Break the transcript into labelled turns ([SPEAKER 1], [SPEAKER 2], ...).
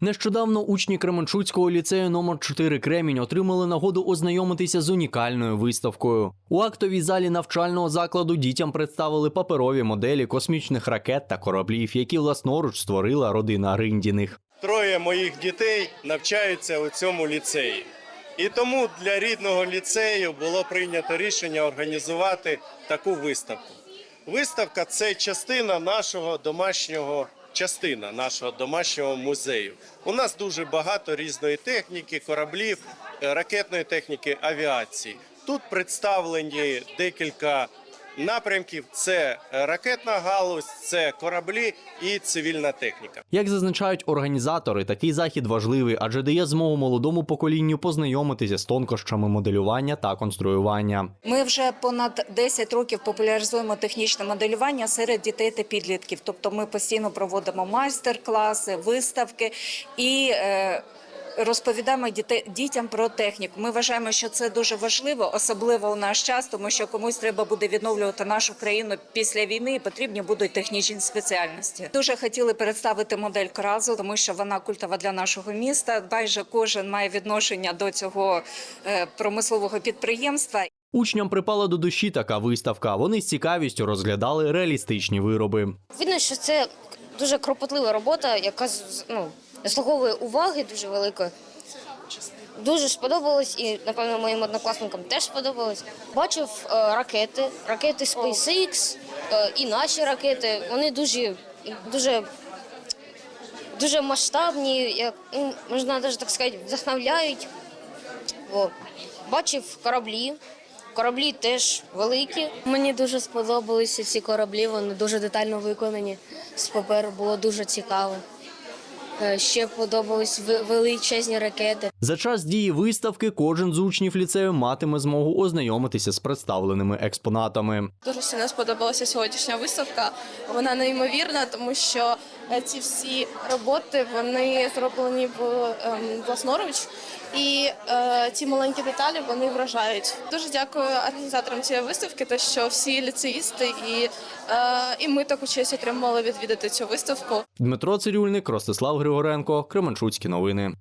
[SPEAKER 1] Нещодавно учні Кременчуцького ліцею номер 4 Кремінь отримали нагоду ознайомитися з унікальною виставкою. У актовій залі навчального закладу дітям представили паперові моделі космічних ракет та кораблів, які власноруч створила родина Риндіних.
[SPEAKER 2] Троє моїх дітей навчаються у цьому ліцеї. І тому для рідного ліцею було прийнято рішення організувати таку виставку. Виставка це частина нашого домашнього частина нашого домашнього музею. У нас дуже багато різної техніки, кораблів, е, ракетної техніки, авіації. Тут представлені декілька напрямків: це е, ракетна галузь, це кораблі і цивільна техніка.
[SPEAKER 1] Як зазначають організатори, такий захід важливий, адже дає змогу молодому поколінню познайомитися з тонкощами моделювання та конструювання.
[SPEAKER 3] Ми вже понад 10 років популяризуємо технічне моделювання серед дітей та підлітків. Тобто ми постійно проводимо майстер-класи, виставки і е, розповідаємо дітей, дітям про техніку. Ми вважаємо, що це дуже важливо, особливо у наш час, тому що комусь треба буде відновлювати нашу країну після війни, і потрібні будуть технічні спеціальності. Дуже хотіли представити модель Кразу, тому що вона культова для нашого міста. Майже кожен має відношення до цього е, промислового підприємства.
[SPEAKER 1] Учням припала до душі така виставка. Вони з цікавістю розглядали реалістичні вироби.
[SPEAKER 4] Видно, що це дуже кропотлива робота, яка з- ну, заслуговує уваги дуже великої. Дуже сподобалось і, напевно, моїм однокласникам теж сподобалось. Бачив е, ракети, ракети SpaceX е, і наші ракети. Вони дуже, дуже, дуже масштабні, як, ну, можна навіть так сказати, вдохновляють. О. Бачив кораблі. Кораблі теж великі.
[SPEAKER 5] Мені дуже сподобалися ці кораблі, вони дуже детально виконані. З паперу було дуже цікаво. Е, Ще подобались ви- величезні ракети.
[SPEAKER 1] За час дії виставки кожен з учнів ліцею матиме змогу ознайомитися з представленими експонатами.
[SPEAKER 6] Дуже сильно сподобалася сьогоднішня виставка. Вона неймовірна, тому що ці всі роботи вони зроблені в ем, власноруч, і е, ці маленькі деталі вони вражають. Дуже дякую організаторам цієї виставки, те, що всі ліцеїсти і, е, і ми таку честь отримали відвідати цю виставку.
[SPEAKER 1] Дмитро Цирюльник, Ростислав Григоренко, Кременчуцькі новини.